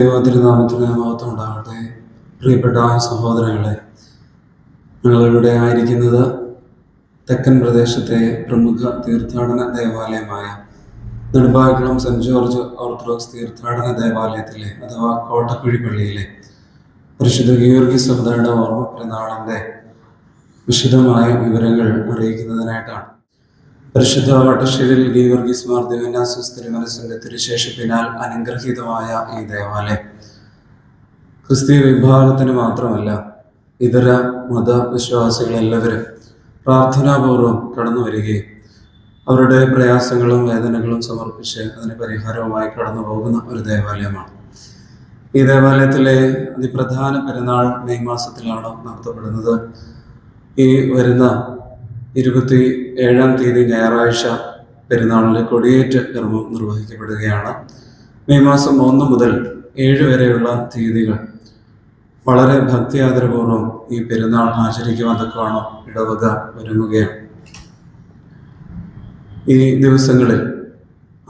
ദൈവത്തിരുനാമത്തിന് മഹത്വം ഉണ്ടാകട്ടെ. പ്രിയപ്പെട്ട സഹോദരങ്ങളെ ഞങ്ങളിവിടെ ആയിരിക്കുന്നത് തെക്കൻ പ്രദേശത്തെ പ്രമുഖ തീർത്ഥാടന ദേവാലയമായ നെടുമ്പാക്കുളം സെന്റ് ജോർജ് ഓർത്തഡോക്സ് തീർത്ഥാടന ദേവാലയത്തിലെ അഥവാ കോട്ടക്കുഴി പള്ളിയിലെ പരിശുദ്ധ ഗീവർഗി സഹോദരയുടെ ഓർമ്മ പെരുന്നാളിന്റെ വിശദമായ വിവരങ്ങൾ അറിയിക്കുന്നതിനായിട്ടാണ്. പരിശുദ്ധ വട്ടശ്ശേരിൽ ഗീവർഗീസ് മാർ ദിവനാസിസ് തിരുശേഷിപ്പിനാൽ അനുഗ്രഹീതമായ ഈ ദേവാലയം. ക്രിസ്തീയ വിഭാഗത്തിന് മാത്രമല്ല ഇതര മതവിശ്വാസികളെല്ലാവരും പ്രാർത്ഥനാപൂർവം കടന്നു വരികയും അവരുടെ പ്രയാസങ്ങളും വേദനകളും സമർപ്പിച്ച് അതിന് പരിഹാരവുമായി കടന്നു പോകുന്ന ഒരു ദേവാലയമാണ്. ഈ ദേവാലയത്തിലെ അതിപ്രധാന പെരുന്നാൾ മെയ് മാസത്തിലാണ് നടത്തപ്പെടുന്നത്. ഈ വരുന്ന ഇരുപത്തി ഏഴാം തീയതി ഞായറാഴ്ച പെരുന്നാളിൽ കൊടിയേറ്റ് കർമ്മം നിർവഹിക്കപ്പെടുകയാണ്. മെയ് മാസം ഒന്ന് മുതൽ ഏഴ് വരെയുള്ള തീയതികൾ. വളരെ ഭക്തിയാദരപൂർവം ഈ പെരുന്നാൾ ആചരിക്കുവാൻ തക്കവണ്ണം ഇടവക ഒരുങ്ങുകയാണ്. ഈ ദിവസങ്ങളിൽ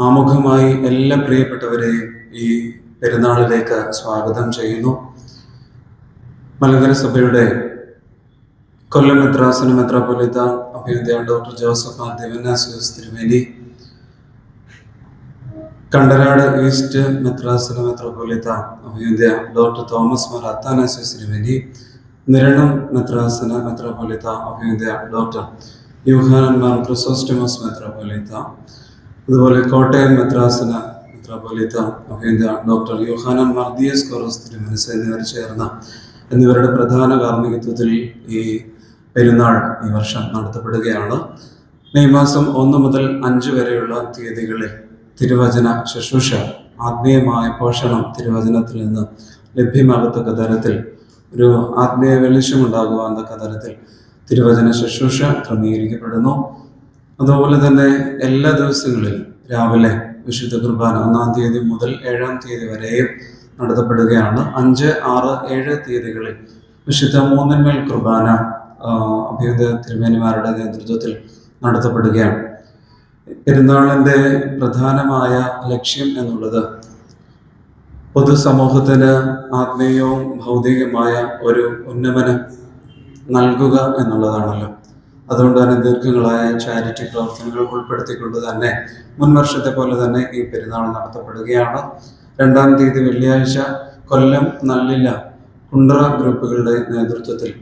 ആമുഖമായി എല്ലാ പ്രിയപ്പെട്ടവരെയും ഈ പെരുന്നാളിലേക്ക് സ്വാഗതം ചെയ്യുന്നു. മലങ്കര സഭയുടെ കൊല്ലം മെത്രാസന മെത്രാപ്പൊലിത്ത അഭ്യുദയ ഡോക്ടർ ജോസഫ് ആർ ദേവനാസ്യൂസ് തിരുമേനി. കണ്ടനാട് ഈസ്റ്റ് മെത്രാസന മെത്രാപ്പൊലിത്ത അഭ്യുദയ ഡോക്ടർ തോമസ് മാർ അത്താനാസ്യൂസ് തിരുമേനി. നിരണം മെത്രാസന മെത്രാപ്പൊലിത്ത അഭ്യുദയ ഡോക്ടർ യൂഹാനന്മാർ ക്രിസോസ്റ്റമസ് മെത്രാപ്പൊലിത്ത. അതുപോലെ കോട്ടയം മെത്രാസന മെത്രാപ്പൊലിത്ത അഭ്യുദയ ഡോക്ടർ യൂഹാനൻ മർദിയസ് കോറോസ് തിരുമനസ് എന്നിവർ ചേർന്ന എന്നിവരുടെ പ്രധാന കാർമ്മികത്വത്തിൽ ഈ പെരുന്നാൾ ഈ വർഷം നടത്തപ്പെടുകയാണ്. മെയ് മാസം ഒന്ന് മുതൽ അഞ്ച് വരെയുള്ള തീയതികളിൽ തിരുവചന ശുശ്രൂഷ ആത്മീയമായ പോഷണം തിരുവചനത്തിൽ നിന്ന് ലഭ്യമാകത്തക്ക തരത്തിൽ ഒരു ആത്മീയ വെളിച്ചമുണ്ടാകുവാൻ തക്ക തരത്തിൽ തിരുവചന ശുശ്രൂഷ ക്രമീകരിക്കപ്പെടുന്നു. അതുപോലെ തന്നെ എല്ലാ ദിവസങ്ങളിലും രാവിലെ വിശുദ്ധ കുർബാന ഒന്നാം തീയതി മുതൽ ഏഴാം തീയതി വരെയും നടത്തപ്പെടുകയാണ്. അഞ്ച് ആറ് ഏഴ് തീയതികളിൽ വിശുദ്ധ മൂന്നിന്മേൽ കുർബാന അഭ്യുദയ തിരുമേനിമാരുടെ നേതൃത്വത്തിൽ നടത്തപ്പെടുകയാണ്. പെരുന്നാളിന്റെ പ്രധാനമായ ലക്ഷ്യം എന്നുള്ളത് പൊതുസമൂഹത്തിന് ആത്മീയവും ഭൗതികമായ ഒരു ഉന്നമനം നൽകുക എന്നുള്ളതാണല്ലോ. അതുകൊണ്ട് തന്നെ ദീർഘങ്ങളായ ചാരിറ്റി പ്രവർത്തനങ്ങൾ ഉൾപ്പെടുത്തിക്കൊണ്ട് തന്നെ മുൻ വർഷത്തെ പോലെ തന്നെ ഈ പെരുന്നാൾ നടത്തപ്പെടുകയാണ്. രണ്ടാം തീയതി വെള്ളിയാഴ്ച കൊല്ലം നല്ലില്ല കുണ്ട്ര ഗ്രൂപ്പുകളുടെ നേതൃത്വത്തിൽ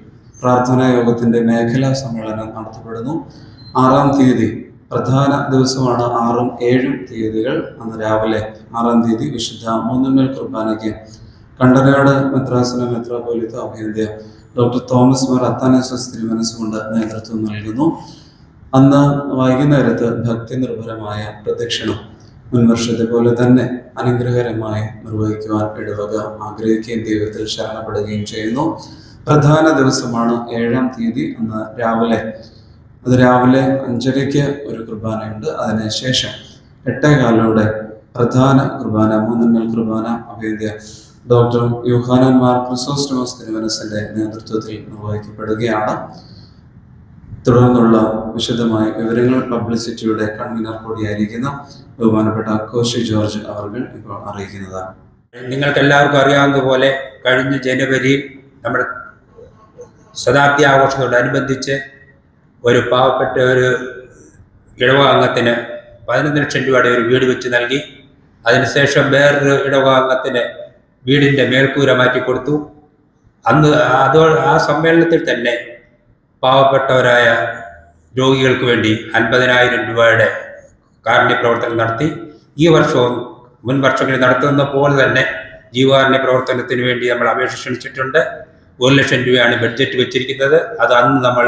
പ്രാർത്ഥനാ യോഗത്തിന്റെ മേഖലാ സമ്മേളനം നടത്തപ്പെടുന്നു. ആറാം തീയതി പ്രധാന ദിവസമാണ് ആറും ഏഴും തീയതികൾ അന്ന് രാവിലെ ആറാം തീയതി വിശുദ്ധ മൂന്നുമേൽ കുർബാനയ്ക്ക് കണ്ടനാട് മെത്രാസന മെത്രാപോലിത്ത അഭിനന്ദ ഡോക്ടർ തോമസ് മാർ അത്താനസസ് തിരുമനസ്സുകൊണ്ട് നേതൃത്വം നൽകുന്നു. അന്ന് വൈകുന്നേരത്ത് ഭക്തി നിർഭരമായ പ്രദക്ഷിണം മുൻവർഷത്തെ പോലെ തന്നെ അനുഗ്രഹകരമായി നിർവഹിക്കുവാൻ ഇടവക ആഗ്രഹിക്കുകയും ദൈവത്തിൽ ശരണപ്പെടുകയും ചെയ്യുന്നു. പ്രധാന ദിവസമാണ് ഏഴാം തീയതി അന്ന് രാവിലെ. അത് രാവിലെ അഞ്ചരയ്ക്ക് ഒരു കുർബാനയുണ്ട്. അതിനുശേഷം എട്ടേകാലോടെ പ്രധാന കുർബാന മൂന്നിന്മേൽ കുർബാന അഭേദ്യ. ഡോക്ടർ യുഹാനൻ മാർ ക്രിസോസ്റ്റമോസ് തിരുവനസിന്റെ നേതൃത്വത്തിൽ നിർവഹിക്കപ്പെടുകയാണ്. തുടർന്നുള്ള വിശദമായ വിവരങ്ങൾ പബ്ലിസിറ്റിയുടെ കൺവീനർ കൂടിയായിരിക്കുന്ന ബഹുമാനപ്പെട്ട കോശി ജോർജ് അവർകൾ ഇപ്പോൾ അറിയിക്കുന്നതാണ്. നിങ്ങൾക്ക് എല്ലാവർക്കും അറിയാവുന്നതുപോലെ കഴിഞ്ഞ ജനുവരിയിൽ നമ്മുടെ ശതാബ്ദി ആഘോഷത്തോടനുബന്ധിച്ച് ഒരു പാവപ്പെട്ട ഒരു ഇടവക അംഗത്തിന് പതിനൊന്ന് ലക്ഷം രൂപയുടെ ഒരു വീട് വെച്ച് നൽകി. അതിനുശേഷം വേറൊരു ഇടവക അംഗത്തിന് വീടിന്റെ മേൽക്കൂര മാറ്റി കൊടുത്തു. അന്ന് അതോ ആ സമ്മേളനത്തിൽ തന്നെ പാവപ്പെട്ടവരായ രോഗികൾക്ക് വേണ്ടി അൻപതിനായിരം രൂപയുടെ കാരുണ്യ പ്രവർത്തനം നടത്തി. ഈ വർഷവും മുൻ വർഷങ്ങളിൽ നടത്തുന്ന പോലെ തന്നെ ജീവകാരുണ്യ പ്രവർത്തനത്തിന് വേണ്ടി നമ്മൾ അപേക്ഷ ക്ഷണിച്ചിട്ടുണ്ട്. ഒരു ലക്ഷം രൂപയാണ് ബഡ്ജറ്റ് വെച്ചിരിക്കുന്നത്. അത് അന്ന് നമ്മൾ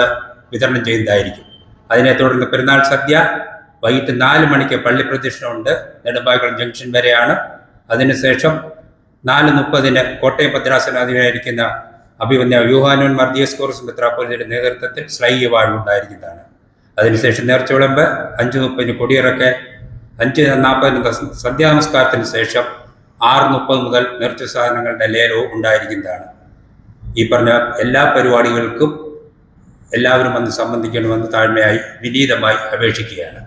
വിതരണം ചെയ്യുന്നതായിരിക്കും അതിനെ തുടർന്ന് പെരുന്നാൾ സദ്യ വൈകിട്ട് നാല് മണിക്ക് പള്ളി പ്രദക്ഷിണമുണ്ട് നെടുമ്പാക്കുളം ജംഗ്ഷൻ വരെയാണ്. അതിനുശേഷം നാല് മുപ്പതിന് കോട്ടയം ഭദ്രാസനാധിപനായിരിക്കുന്ന അഭിമന്യ വ്യൂഹാനോൻ മർദിയസ് കോർസ് മെത്രാപ്പോലിയുടെ നേതൃത്വത്തിൽ സ്ലൈ അവാർഡ് വാഴുണ്ടായിരിക്കുന്നതാണ് അതിനുശേഷം നേർച്ച വിളമ്പ് അഞ്ച് മുപ്പതിന് കൊടിയിറക്കെ അഞ്ച് നാൽപ്പതിന് സന്ധ്യാനമസ്കാരത്തിന് ശേഷം ആറ് മുപ്പത് മുതൽ നേർച്ച സാധനങ്ങളുടെ ലേലവും ഉണ്ടായിരിക്കുന്നതാണ്. ഈ പറഞ്ഞ എല്ലാ പരിപാടികൾക്കും എല്ലാവരും വന്ന് സംബന്ധിക്കണമെന്ന് താഴ്മയായി വിനീതമായി അപേക്ഷിക്കുകയാണ്.